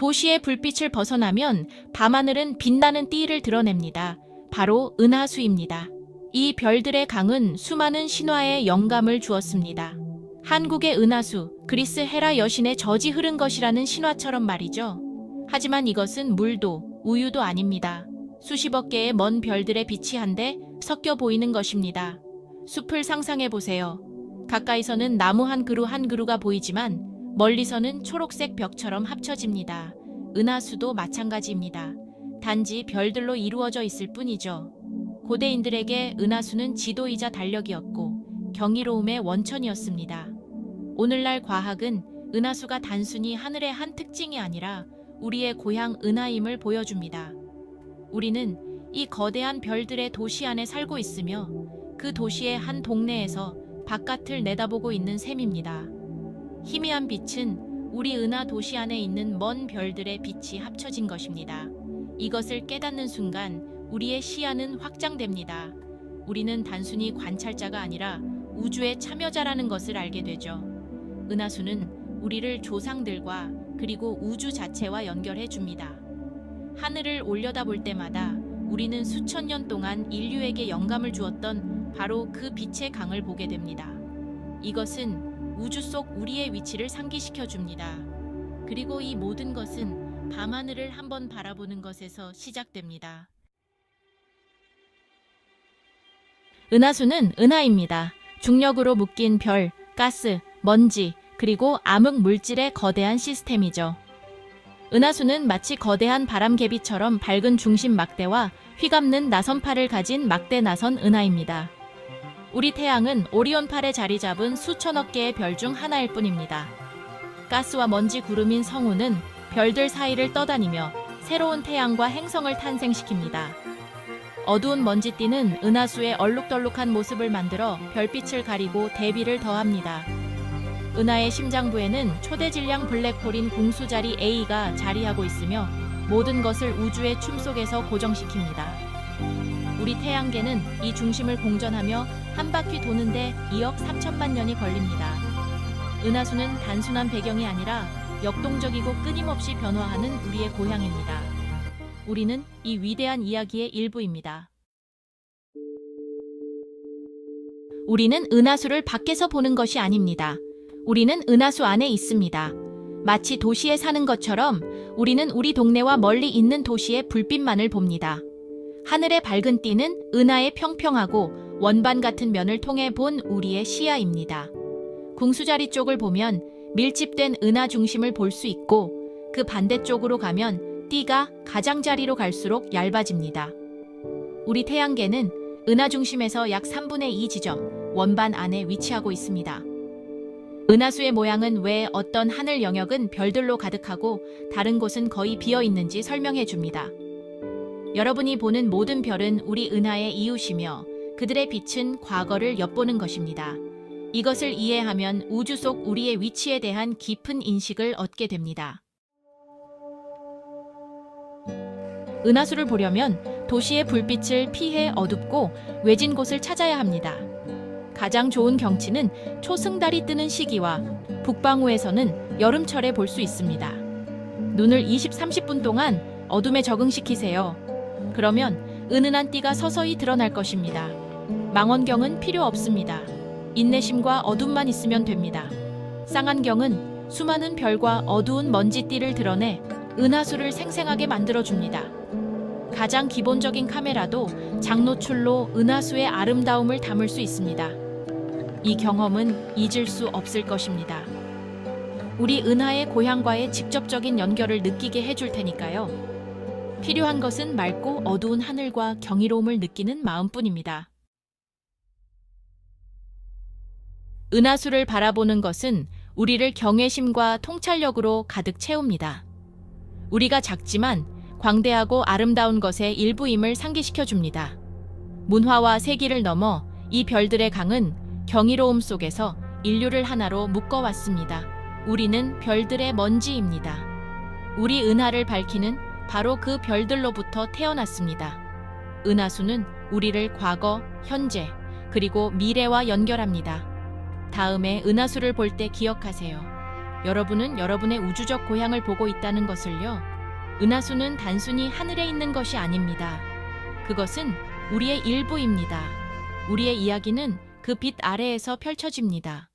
도시의 불빛을 벗어나면 밤하늘은 빛나는 띠를 드러냅니다. 바로 은하수입니다. 이 별들의 강은 수많은 신화에 영감을 주었습니다. 한국의 은하수, 그리스 헤라 여신의 젖이 흐른 것이라는 신화처럼 말이죠. 하지만 이것은 물도, 우유도 아닙니다. 수십억 개의 먼 별들의 빛이 한데 섞여 보이는 것입니다. 숲을 상상해 보세요. 가까이서는 나무 한 그루 한 그루가 보이지만 멀리서는 초록색 벽처럼 합쳐집니다. 은하수도 마찬가지입니다. 단지 별들로 이루어져 있을 뿐이죠. 고대인들에게 은하수는 지도이자 달력이었고 경이로움의 원천이었습니다. 오늘날 과학은 은하수가 단순히 하늘의 한 특징이 아니라 우리의 고향 은하임을 보여줍니다. 우리는 이 거대한 별들의 도시 안에 살고 있으며 그 도시의 한 동네에서 바깥을 내다보고 있는 셈입니다. 희미한 빛은 우리 은하 도시 안에 있는 먼 별들의 빛이 합쳐진 것입니다. 이것을 깨닫는 순간 우리의 시야는 확장됩니다. 우리는 단순히 관찰자가 아니라 우주의 참여자라는 것을 알게 되죠. 은하수는 우리를 조상들과 그리고 우주 자체와 연결해 줍니다. 하늘을 올려다볼 때마다 우리는 수천 년 동안 인류에게 영감을 주었던 바로 그 빛의 강을 보게 됩니다. 이것은 우주 속 우리의 위치를 상기시켜 줍니다. 그리고 이 모든 것은 밤하늘을 한번 바라보는 것에서 시작됩니다. 은하수는 은하입니다. 중력으로 묶인 별, 가스, 먼지, 그리고 암흑 물질의 거대한 시스템이죠. 은하수는 마치 거대한 바람개비처럼 밝은 중심 막대와 휘감는 나선팔을 가진 막대 나선 은하입니다. 우리 태양은 오리온팔에 자리 잡은 수천억 개의 별 중 하나일 뿐입니다. 가스와 먼지 구름인 성우는 별들 사이를 떠다니며 새로운 태양과 행성을 탄생시킵니다. 어두운 먼지띠는 은하수의 얼룩덜룩한 모습을 만들어 별빛을 가리고 대비를 더합니다. 은하의 심장부에는 초대 질량 블랙홀인 궁수자리 A가 자리하고 있으며 모든 것을 우주의 춤 속에서 고정시킵니다. 우리 태양계는 이 중심을 공전하며 한 바퀴 도는데 2억 3천만 년이 걸립니다. 은하수는 단순한 배경이 아니라 역동적이고 끊임없이 변화하는 우리의 고향입니다. 우리는 이 위대한 이야기의 일부입니다. 우리는 은하수를 밖에서 보는 것이 아닙니다. 우리는 은하수 안에 있습니다. 마치 도시에 사는 것처럼 우리는 우리 동네와 멀리 있는 도시의 불빛만을 봅니다. 하늘의 밝은 띠는 은하의 평평하고 원반 같은 면을 통해 본 우리의 시야입니다. 궁수자리 쪽을 보면 밀집된 은하 중심을 볼 수 있고 그 반대쪽으로 가면 띠가 가장자리로 갈수록 얇아집니다. 우리 태양계는 은하 중심에서 약 3분의 2 지점 원반 안에 위치하고 있습니다. 은하수의 모양은 왜 어떤 하늘 영역은 별들로 가득하고 다른 곳은 거의 비어 있는지 설명해 줍니다. 여러분이 보는 모든 별은 우리 은하의 이웃이며 그들의 빛은 과거를 엿보는 것입니다. 이것을 이해하면 우주 속 우리의 위치에 대한 깊은 인식을 얻게 됩니다. 은하수를 보려면 도시의 불빛을 피해 어둡고 외진 곳을 찾아야 합니다. 가장 좋은 경치는 초승달이 뜨는 시기와 북방우에서는 여름철에 볼 수 있습니다. 눈을 20, 30분 동안 어둠에 적응시키세요. 그러면 은은한 띠가 서서히 드러날 것입니다. 망원경은 필요 없습니다. 인내심과 어둠만 있으면 됩니다. 쌍안경은 수많은 별과 어두운 먼지띠를 드러내 은하수를 생생하게 만들어줍니다. 가장 기본적인 카메라도 장노출로 은하수의 아름다움을 담을 수 있습니다. 이 경험은 잊을 수 없을 것입니다. 우리 은하의 고향과의 직접적인 연결을 느끼게 해줄 테니까요. 필요한 것은 맑고 어두운 하늘과 경이로움을 느끼는 마음뿐입니다. 은하수를 바라보는 것은 우리를 경외심과 통찰력으로 가득 채웁니다. 우리가 작지만 광대하고 아름다운 것의 일부임을 상기시켜 줍니다. 문화와 세기를 넘어 이 별들의 강은 경이로움 속에서 인류를 하나로 묶어왔습니다. 우리는 별들의 먼지입니다. 우리 은하를 밝히는 바로 그 별들로부터 태어났습니다. 은하수는 우리를 과거, 현재, 그리고 미래와 연결합니다. 다음에 은하수를 볼 때 기억하세요. 여러분은 여러분의 우주적 고향을 보고 있다는 것을요. 은하수는 단순히 하늘에 있는 것이 아닙니다. 그것은 우리의 일부입니다. 우리의 이야기는 그 빛 아래에서 펼쳐집니다.